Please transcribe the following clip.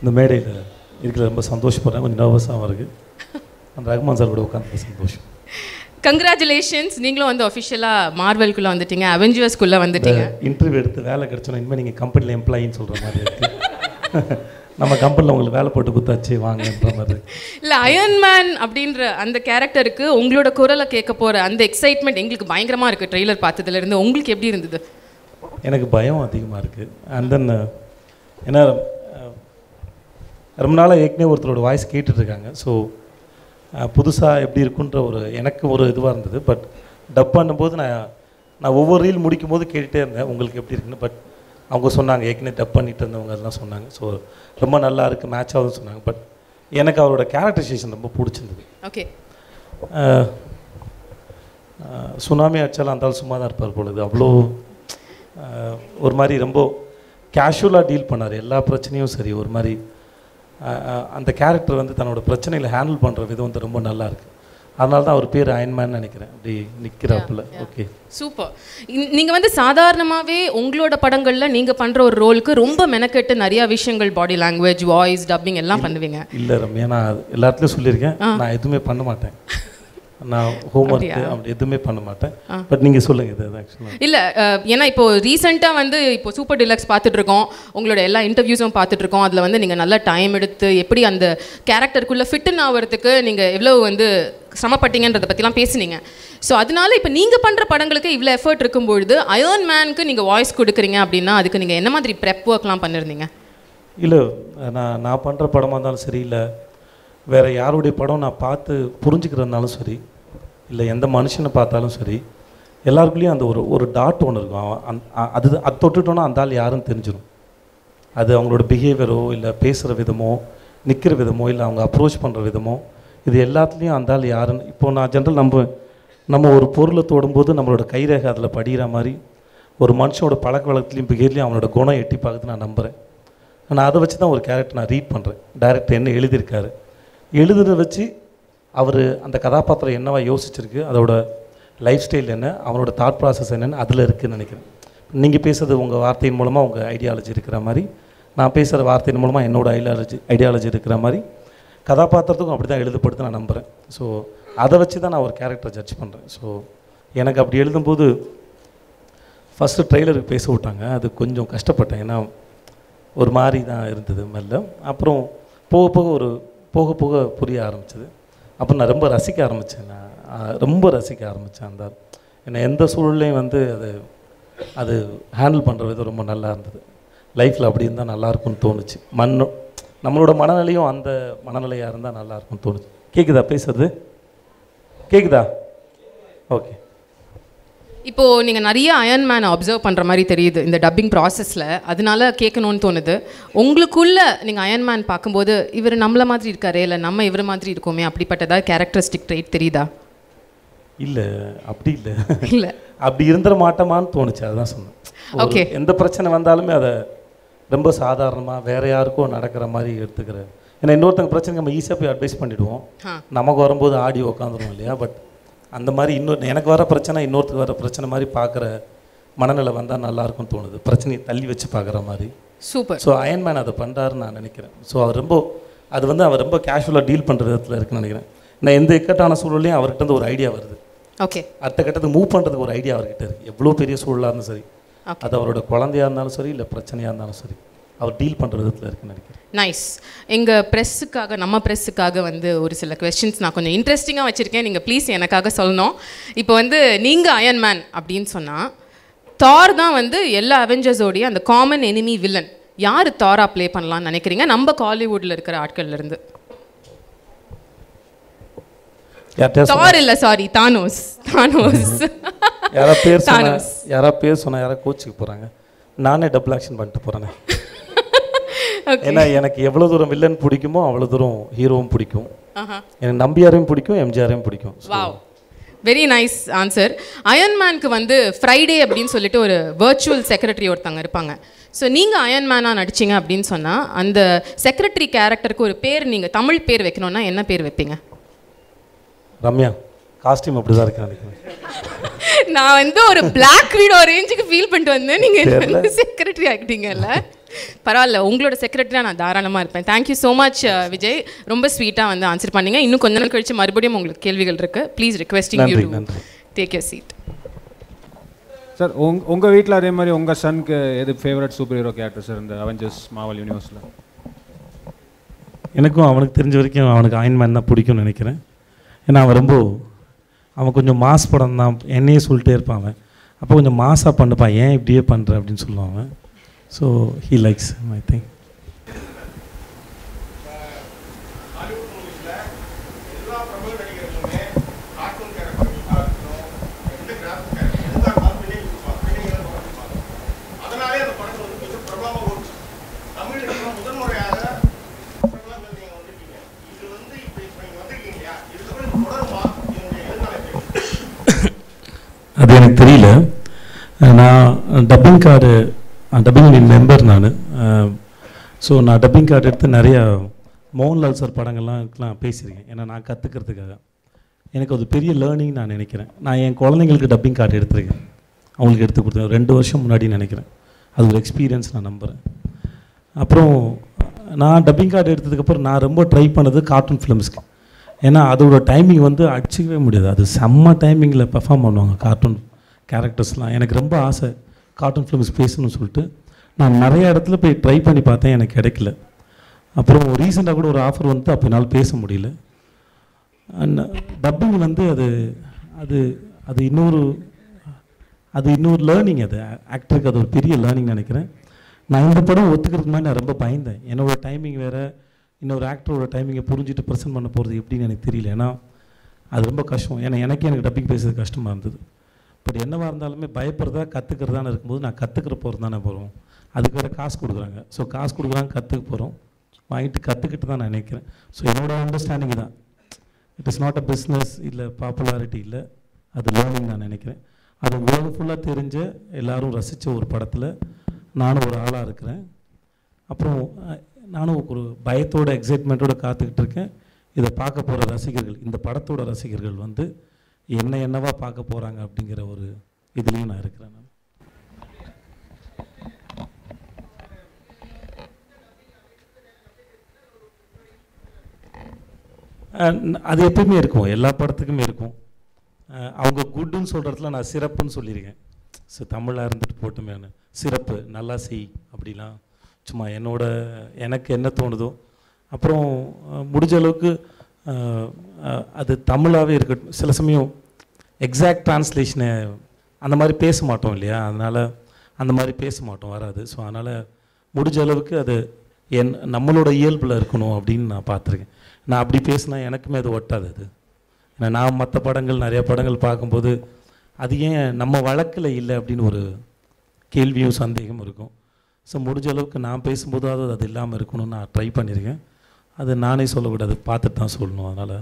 இந்த மேடையில் இருக்கிற ரொம்ப சந்தோஷப்படுறேன் கொஞ்சம் நர்வஸாகவும் இருக்குது அந்த ரஹ்மான் சார் கூட உட்காந்து சந்தோஷம். கங்க்ராச்சுலேஷன்ஸ் நீங்களும் வந்து அஃபிஷியலாக மார்வெல்குள்ளே வந்துட்டீங்க. அவெஞ்சர்ஸ்குள்ளே வந்துட்டீங்க. இன்டர்வியூ எடுத்து வேலை கிடச்சோன்னா இனிமேல் நீங்கள் கம்பெனியில் எம்ப்ளாயின்னு சொல்கிற மாதிரி நம்ம கம்பெனியில் உங்களுக்கு வேலை போட்டு குத்தாச்சு வாங்கன்ற மாதிரி. இல்லை அயன்மேன் அப்படின்ற அந்த கேரக்டருக்கு உங்களோட குரலை கேட்க போகிற அந்த எக்ஸைட்மெண்ட் எங்களுக்கு பயங்கரமாக இருக்குது ட்ரெய்லர் பார்த்ததுலேருந்து உங்களுக்கு எப்படி இருந்தது? எனக்கு பயம் அதிகமாக இருக்குது அண்ட் தென் ஏன்னா ரொம்ப நாளாக ஏற்கனவே ஒருத்தரோட வாய்ஸ் கேட்டுட்ருக்காங்க. ஸோ புதுசாக எப்படி இருக்குன்ற ஒரு எனக்கு ஒரு இதுவாக இருந்தது. பட் டப் பண்ணும்போது நான் நான் ஒவ்வொரு ரீல் முடிக்கும் போது கேட்டுகிட்டே இருந்தேன். உங்களுக்கு எப்படி இருக்குன்னு. பட் அவங்க சொன்னாங்க ஏற்கனவே டப் பண்ணிட்டு இருந்தவங்க அதெல்லாம் சொன்னாங்க. ஸோ ரொம்ப நல்லா இருக்குது மேட்ச் ஆகுதுன்னு சொன்னாங்க. பட் எனக்கு அவரோட கேரக்டரைசேஷன் ரொம்ப பிடிச்சிருந்தது. ஓகே சுனாமி அடிச்சாலும் அந்த ஆள் சும்மா தான் இருப்பார் பொழுது அவ்வளோ ஒரு மாதிரி ரொம்ப கேஷுவலாக டீல் பண்ணார். எல்லா பிரச்சனையும் சரி ஒரு மாதிரி அந்த கேரக்டர் வந்து தன்னோட பிரச்சனைகளை ஹேண்டில் பண்ணுற விதம் வந்து ரொம்ப நல்லா இருக்கு. அதனால தான் அவர் பேர் அயன்மேன் நினைக்கிறேன். அப்படி நிற்கிறாப்புல ஓகே சூப்பர் நீங்கள் வந்து சாதாரணமாகவே உங்களோட படங்களில் நீங்கள் பண்ணுற ஒரு ரோலுக்கு ரொம்ப மெனக்கெட்டு நிறையா விஷயங்கள் பாடி லாங்குவேஜ் வாய்ஸ் டப்பிங் எல்லாம் பண்ணுவீங்க. இல்லை ரம்யா நான் எல்லாத்துலேயும் சொல்லியிருக்கேன். நான் எதுவுமே பண்ண மாட்டேன். நான் ஹோம்ஒர்க் அப்படி எதுவுமே பண்ண மாட்டேன். பட் நீங்கள் சொல்லுங்கள் இது ஆக்சுவலாக இல்லை ஏன்னா இப்போ ரீசெண்டாக வந்து இப்போ சூப்பர் டிலக்ஸ் பார்த்துட்டு இருக்கோம் உங்களோட எல்லா இன்டர்வியூஸும் பார்த்துட்டு இருக்கோம் அதில் வந்து நீங்கள் நல்லா டைம் எடுத்து எப்படி அந்த கேரக்டருக்குள்ளே ஃபிட்டுன்னு ஆகிறதுக்கு நீங்கள் எவ்வளோ வந்து சிரமப்பட்டீங்கன்றதை பற்றிலாம் பேசுனீங்க. ஸோ அதனால இப்போ நீங்கள் பண்ணுற படங்களுக்கு இவ்வளோ எஃபர்ட் இருக்கும்பொழுது அயர்ன் மேனுக்கு நீங்கள் வாய்ஸ் கொடுக்குறீங்க அப்படின்னா அதுக்கு நீங்கள் என்ன மாதிரி ப்ரெப் ஒர்க்லாம் பண்ணியிருந்தீங்க இல்லை நான் நான் பண்ணுற படமாக இருந்தாலும் சரி இல்லை வேறு யாருடைய படம் நான் பார்த்து புரிஞ்சுக்கிறதுனாலும் சரி இல்லை எந்த மனுஷனை பார்த்தாலும் சரி எல்லாருக்குள்ளேயும் அந்த ஒரு ஒரு டாட் ஒன்று இருக்கும். அவன் அந்- அது அது தொட்டுட்டோன்னா அந்த ஆள் யாருன்னு தெரிஞ்சிடும் அது அவங்களோட பிஹேவியரோ இல்லை பேசுகிற விதமோ நிற்கிற விதமோ இல்லை அவங்க அப்ரோச் பண்ணுற விதமோ இது எல்லாத்துலேயும் அந்த ஆள் யாருன்னு இப்போ நான் ஜென்ரல் நம்ம நம்ம ஒரு பொருளை தொடும்போது நம்மளோட கைரேகை அதில் படிகிற மாதிரி ஒரு மனுஷனோட பழக்க வழக்கத்துலேயும் பிஹேவியர்லையும் அவனோட குணம் எட்டி பார்க்குது நான் நம்புகிறேன் நான் அதை வச்சு தான் ஒரு கேரக்டர் நான் ரீட் பண்ணுறேன் டேரக்டர் என்ன எழுதியிருக்காரு. எழுதுறத வச்சு அவர் அந்த கதாபாத்திரம் என்னவா யோசிச்சிருக்கு அதோட லைஃப் ஸ்டைல் என்ன அவனோட தாட் ப்ராசஸ் என்னென்னு அதில் இருக்குதுன்னு நினைக்கிறேன். நீங்கள் பேசுறது உங்கள் வார்த்தையின் மூலமாக உங்கள் ஐடியாலஜி இருக்கிற மாதிரி நான் பேசுகிற வார்த்தையின் மூலமாக என்னோடய ஐடியாலஜி ஐடியாலஜி இருக்கிற மாதிரி கதாபாத்திரத்துக்கும் அப்படி தான் எழுதப்படுது நான் நம்புகிறேன் ஸோ அதை வச்சு தான் நான் ஒரு கேரக்டரை ஜட்ஜ் பண்ணுறேன் ஸோ எனக்கு அப்படி எழுதும்போது ஃபஸ்ட்டு ட்ரெய்லருக்கு பேச விட்டாங்க. அது கொஞ்சம் கஷ்டப்பட்டேன். ஏன்னா ஒரு மாதிரி தான் இருந்தது மெல்ல. அப்புறம் போக போக ஒரு போக போக புரிய ஆரம்பிச்சது. அப்புறம் நான் ரொம்ப ரசிக்க ஆரம்பித்தேன் நான் ரொம்ப ரசிக்க ஆரம்பித்தேன் அந்த என்னை எந்த சூழல்லையும் வந்து அது அது ஹேண்டில் பண்ணுற விதம் ரொம்ப நல்லா இருந்தது. லைஃப்பில் அப்படி இருந்தால் நல்லாயிருக்கும்னு தோணுச்சு. மண் நம்மளோட மனநிலையும் அந்த மனநிலையாக இருந்தால் நல்லா இருக்கும்னு தோணுச்சு. கேட்குதா பேசுறது? கேட்குதா ஓகே. இப்போ நீங்க நிறைய அயன் மேன் அப்சர்வ் பண்ற மாதிரி தெரியுது இந்த டப்பிங் ப்ராசஸ்ல அதனால கேட்கணும்னு தோணுது. உங்களுக்குள்ள நீங்க அயன் மேன் பார்க்கும்போது இவர் நம்மள மாதிரி இருக்காரே இல்லை நம்ம இவர் மாதிரி இருக்கோமே அப்படிப்பட்டதா கேரக்டரிஸ்டிக் ட்ரைட் தெரியுதா? இல்லை அப்படி இல்லை. இல்ல. அப்படி இருந்துட மாட்டோமான்னு தோணுச்சு அதுதான் சொன்னேன். Okay. எந்த பிரச்சனை வந்தாலுமே அதை ரொம்ப சாதாரணமாக வேற யாருக்கோ நடக்கிற மாதிரி எடுத்துக்கிறேன் ஏன்னா இன்னொருத்தங்க பிரச்சனை நம்ம ஈஸியாக போய் அட்வைஸ் பண்ணிடுவோம். ஆ. நமக்கு வரும்போது ஆடி உக்காந்துருவோம் இல்லையா? பட் அந்த மாதிரி இன்னொரு எனக்கு வர பிரச்சனை இன்னொருத்தருக்கு வர பிரச்சனை மாதிரி பார்க்குற மனநிலை வந்தால் நல்லா இருக்கும்னு தோணுது. பிரச்சனையை தள்ளி வச்சு பார்க்குற மாதிரி. சூப்பர். ஸோ அயன்மேன் அதை பண்ணுறாருன்னு நான் நினைக்கிறேன். ஸோ அவர் ரொம்ப அது வந்து அவர் ரொம்ப கேஷுவலாக டீல் பண்ணுற விதத்தில் இருக்குன்னு நினைக்கிறேன். நான் எந்த இக்கட்டான சூழல்லையும் அவர்கிட்ட ஒரு ஐடியா வருது. ஓகே அடுத்த கட்டத்துக்கு மூவ் பண்ணுறதுக்கு ஒரு ஐடியா அவர்கிட்ட இருக்குது எவ்வளோ பெரிய சூழலாக இருந்தாலும் சரி. அது அவரோட குழந்தையா இருந்தாலும் சரி இல்லை பிரச்சனையாக இருந்தாலும் சரி. அவர் டீல் பண்ணுற விதத்தில் இருக்குன்னு நினைக்கிறேன். நைஸ் எங்கள் ப்ரெஸ்ஸுக்காக நம்ம ப்ரெஸ்ஸுக்காக வந்து ஒரு சில கொஸ்டின்ஸ் நான் கொஞ்சம் இன்ட்ரெஸ்டிங்காக வச்சுருக்கேன். நீங்கள் ப்ளீஸ் எனக்காக சொல்லணும். இப்போ வந்து நீங்கள் அயன் மேன் அப்படின்னு சொன்னால் தார் தான் வந்து எல்லா அவெஞ்சர்ஸோடைய அந்த காமன் எனிமி வில்லன் யார் தாரா ப்ளே பண்ணலாம்னு நினைக்கிறீங்க? நம்ம காலிவுட்டில் இருக்கிற ஆட்கள்ல இருந்து. தார் இல்லை சாரி தானோஸ் தானோஸ் யாரா பேர் தானோஸ். யாரா பேர் சொன்னா யாரா கோச்சுக்கு போகிறாங்க நானே டபுள் ஆக்ஷன் பண்ணிட்டு போகிறேனே ஏன்னா எனக்கு எவ்வளோ தூரம் வில்லன் பிடிக்குமோ அவ்வளோ தூரம் ஹீரோவும் பிடிக்கும். ஆஹா எனக்கு நம்பியாரையும் பிடிக்கும் எம்ஜிஆரையும் பிடிக்கும். வெரி நைஸ் ஆன்சர் அயன்மேனுக்கு வந்து ஃப்ரைடே அப்படின்னு சொல்லிட்டு ஒரு வர்ச்சுவல் செக்ரட்டரி ஒருத்தங்க இருப்பாங்க. ஸோ நீங்கள் அயன்மேனாக நடிச்சீங்க அப்படின்னு சொன்னால் அந்த செக்ரட்டரி கேரக்டருக்கு ஒரு பேர் நீங்கள் தமிழ் பேர் வைக்கணும்னா என்ன பேர் வைப்பீங்க? ரம்யா காஸ்டியூம் அப்படி தான் இருக்கு நான் வந்து ஒரு பிளாக் வீடோ ரேஞ்சுக்கு ஃபீல் பண்ணிட்டு வந்தேன். நீங்கள் செக்ரட்டரி ஆகிட்டீங்கல்ல பரவாயில்ல உங்களோட செக்ரட்டரியாக நான் தாராளமாக இருப்பேன். Thank you so much Vijay. ரொம்ப ஸ்வீட்டாக வந்து ஆன்சர் பண்ணீங்க. இன்னும் கொஞ்ச நாள் கழிச்சு மறுபடியும் உங்களுக்கு கேள்விகள் இருக்கு. Please requesting you. Take your seat sir உங் உங்கள் வீட்டில் அதே மாதிரி உங்கள் சனுக்கு எது favourite super hero character sir இந்த அவெஞ்சர்ஸ் மாவல் யூனிவர்ஸில் எனக்கும் அவனுக்கு தெரிஞ்ச வரைக்கும் அவனுக்கு அயன்மேன் தான் பிடிக்கும்னு நினைக்கிறேன். ஏன்னா அவன் ரொம்ப அவன் கொஞ்சம் மாஸ் படம் தான் என்னையே சொல்லிட்டே இருப்பான் அவன். அப்போ கொஞ்சம் மாஸாக பண்ணுப்பான் ஏன் இப்படியே பண்ணுற அப்படின்னு சொல்லுவான் அவன். இதுக்கப்புறம் இது தொடருமா இதனுடைய எதிர்கால எப்படி அது எனக்கு தெரியல. நான் டப்பிங் கார்டு டப்பிங் மெம்பர் நான். ஸோ நான் டப்பிங் கார்டு எடுத்து நிறையா மோகன்லால் சார் படங்கள்லாம் நான் பேசியிருக்கேன். ஏன்னா நான் கற்றுக்கிறதுக்காக எனக்கு அது பெரிய லேர்னிங் நான் நினைக்கிறேன். நான் என் குழந்தைங்களுக்கு டப்பிங் கார்டு எடுத்திருக்கேன். அவங்களுக்கு எடுத்து கொடுத்தேன். ரெண்டு வருஷம் முன்னாடி நினைக்கிறேன். அது ஒரு எக்ஸ்பீரியன்ஸ் நான் நம்புகிறேன் அப்புறம் நான் டப்பிங் கார்டு எடுத்ததுக்கப்புறம் நான் ரொம்ப ட்ரை பண்ணது கார்ட்டூன் ஃபிலிம்ஸ்க்கு ஏன்னா அதோட டைமிங் வந்து அடிச்சிக்கவே முடியாது. அது செம்ம டைமிங்கில் பெர்ஃபார்ம் பண்ணுவாங்க கார்ட்டூன் கேரக்டர்ஸ்லாம் எனக்கு ரொம்ப ஆசை. காட்டன் ஃபிலிம்ஸ் பேசணும்னு சொல்லிட்டு நான் நிறைய இடத்துல போய் ட்ரை பண்ணி பார்த்தேன் எனக்கு கிடைக்கல. அப்புறம் ரீசெண்டாக கூட ஒரு ஆஃபர் வந்து அப்போ என்னால் பேச முடியல. அண்ட் டப்பிங் வந்து அது அது அது இன்னொரு அது இன்னொரு லேர்னிங் அது. ஆக்டருக்கு அது ஒரு பெரிய லேர்னிங் நினைக்கிறேன். நான் இந்த படம் ஒத்துக்கிறதுக்கு மாதிரி நான் ரொம்ப பயந்தேன். என்னோட டைமிங் வேறு இன்னொரு ஆக்டரோட டைமிங்கை புரிஞ்சுட்டு ப்ரெசென்ட் பண்ண போகிறது எப்படின்னு எனக்கு தெரியல. ஏன்னா அது ரொம்ப கஷ்டம். ஏன்னா எனக்கே எனக்கு டப்பிங் பேசுறது கஷ்டமாக இருந்தது. பட் என்னவாக இருந்தாலுமே பயப்படுறதா கற்றுக்கிறதான்னு இருக்கும்போது நான் கற்றுக்கிற போகிறது தானே போகிறோம் அதுக்கு வேறு காசு கொடுக்குறாங்க. ஸோ காசு கொடுக்குறாங்க கற்றுக்க போகிறோம் வாங்கிட்டு கற்றுக்கிட்டு தான் நான் நினைக்கிறேன். ஸோ என்னோடய அண்டர்ஸ்டாண்டிங் தான் it is not a business இல்லை பாப்புலாரிட்டி இல்லை. அது லேர்னிங் நான் நினைக்கிறேன். அது உலகம் ஃபுல்லாக தெரிஞ்ச எல்லாரும் ரசித்த ஒரு படத்தில் நானும் ஒரு ஆளாக இருக்கிறேன். அப்புறம் நானும் ஒரு பயத்தோட எக்ஸைட்மெண்ட்டோட காத்துக்கிட்டு இருக்கேன். இதை பார்க்க போகிற ரசிகர்கள் இந்த படத்தோட ரசிகர்கள் வந்து என்ன என்னவா பார்க்க போகிறாங்க அப்படிங்கிற ஒரு இதுலேயும் நான் இருக்கிறேன் நான். அது எப்பயுமே இருக்கும். எல்லா படத்துக்குமே இருக்கும். அவங்க குட்டுன்னு சொல்கிறதுல நான் சிறப்புன்னு சொல்லியிருக்கேன். ஸோ தமிழாக இருந்துட்டு போட்டுமேனு சிறப்பு நல்லா செய் அப்படிலாம். சும்மா என்னோட எனக்கு என்ன தோணுதோ. அப்புறம் முடிஞ்ச அளவுக்கு அது தமிழாகவே இருக்கட்டும். சில சமயம் எக்ஸாக்ட் ட்ரான்ஸ்லேஷனை அந்த மாதிரி பேச மாட்டோம் இல்லையா? அதனால் அந்த மாதிரி பேச மாட்டோம் வராது. ஸோ அதனால் முடிஞ்ச அளவுக்கு அது என் நம்மளோட இயல்பில் இருக்கணும் அப்படின்னு நான் பார்த்துருக்கேன். நான் அப்படி பேசினா எனக்குமே அது ஒட்டாது அது. ஏன்னா நான் மற்ற படங்கள் நிறைய படங்கள் பார்க்கும்போது அது ஏன் நம்ம வழக்கில் இல்லை அப்படின்னு ஒரு கேள்வியும் சந்தேகமும் இருக்கும். ஸோ முடிஞ்ச அளவுக்கு நான் பேசும்போதாவது அது இல்லாமல் இருக்கணும்னு நான் ட்ரை பண்ணியிருக்கேன் அது நானே சொல்லக்கூடாது பார்த்துட்டு தான் சொல்லணும் அதனால்